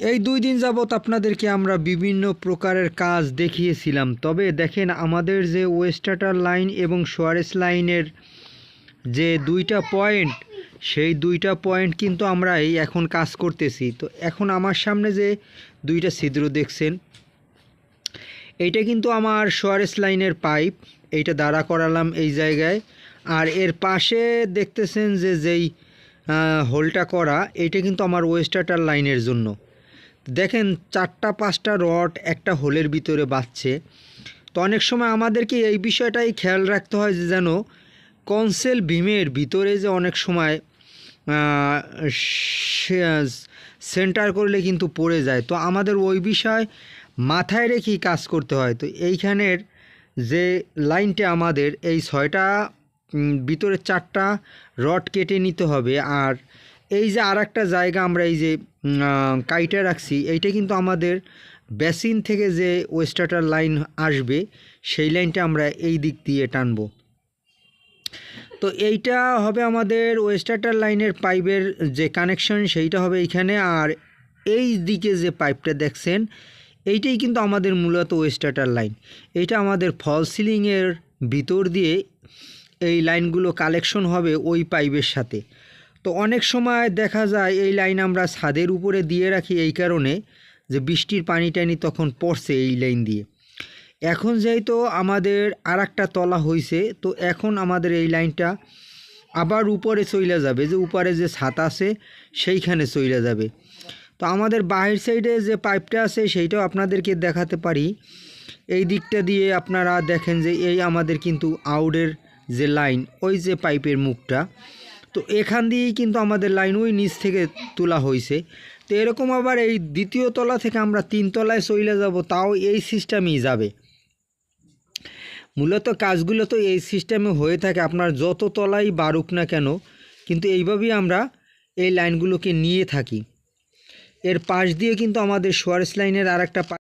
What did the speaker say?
এই দুই দিন যাবৎ আপনাদেরকে আমরা বিভিন্ন প্রকারের কাজ দেখিয়েছিলাম। তবে দেখেন, আমাদের যে ওয়েস্টার্টার লাইন এবং সোয়ারেস লাইনের যে দুইটা পয়েন্ট, সেই দুইটা পয়েন্ট কিন্তু আমরা এই এখন কাজ করতেছি। তো এখন আমার সামনে যে দুইটা ছিদ্র দেখছেন, এইটা কিন্তু আমার সোয়ারেস লাইনের পাইপ। এইটা দাঁড়া করালাম এই জায়গায়। আর এর পাশে দেখতেছেন যে যেই হোলটা করা, এইটা কিন্তু আমার ওয়েস্টার্টার লাইনের জন্য। দেখেন চারটা, পাঁচটা রড একটা হোলের ভিতরে বাঁচছে তো অনেক সময় আমাদেরকে এই বিষয়টাই খেয়াল রাখতে হয় যে যেন কনসেল ভীমের ভিতরে যে অনেক সময় সেন্টার করলে কিন্তু পড়ে যায়। তো আমাদের ওই বিষয় মাথায় রেখেই কাজ করতে হয়। তো এইখানের যে লাইনটা আমাদের, এই ছয়টা ভিতরে চারটা রড কেটে নিতে হবে। আর এই যে আর একটা জায়গা আমরা এই যে কাইটা রাখছি, এইটা কিন্তু আমাদের বেসিন থেকে যে ওয়েস্টার্টার লাইন আসবে, সেই লাইনটা আমরা এই দিক দিয়ে টানবো। তো এইটা হবে আমাদের ওয়েস্টার্টার লাইনের পাইপের যে কানেকশন, সেইটা হবে এইখানে, আর এই দিকে যে পাইপটা দেখছেন, এইটাই কিন্তু আমাদের মূলত ওয়েস্টার্টার লাইন। এইটা আমাদের ফল সিলিংয়ের ভিতর দিয়ে এই লাইনগুলো কালেকশন হবে ওই পাইপের সাথে। তো অনেক সময় দেখা যায় এই লাইন আমরা ছাদের উপরে দিয়ে রাখি এই কারণে যে বৃষ্টির পানি টানি তখন পড়ছে এই লাইন দিয়ে। এখন যেহেতু আমাদের আর একটা তলা হয়েছে তো এখন আমাদের এই লাইনটা আবার উপরে চইলা যাবে, যে উপরে যে ছাত আছে সেইখানে চইলা যাবে। তো আমাদের বাহির সাইডে যে পাইপটা আছে সেইটাও আপনাদেরকে দেখাতে পারি। এই দিকটা দিয়ে আপনারা দেখেন যে এই আমাদের কিন্তু আউটের যে লাইন, ওই যে পাইপের মুখটা তো এখান দিয়েই কিন্তু আমাদের লাইন ওই নিচ থেকে তোলা হয়েছে। তো এরকম আবার এই দ্বিতীয় তলা থেকে আমরা তিন তলায় চলে যাব, তাও এই সিস্টেমই যাবে। মূলত কাজগুলো তো এই সিস্টেমে হয়ে থাকে, আপনার যত তলাই বাড়ুক না কেন, কিন্তু এইভাবেই আমরা এই লাইনগুলোকে নিয়ে থাকি। এর পাশ দিয়ে কিন্তু আমাদের সোয়ারেস লাইনের আর একটা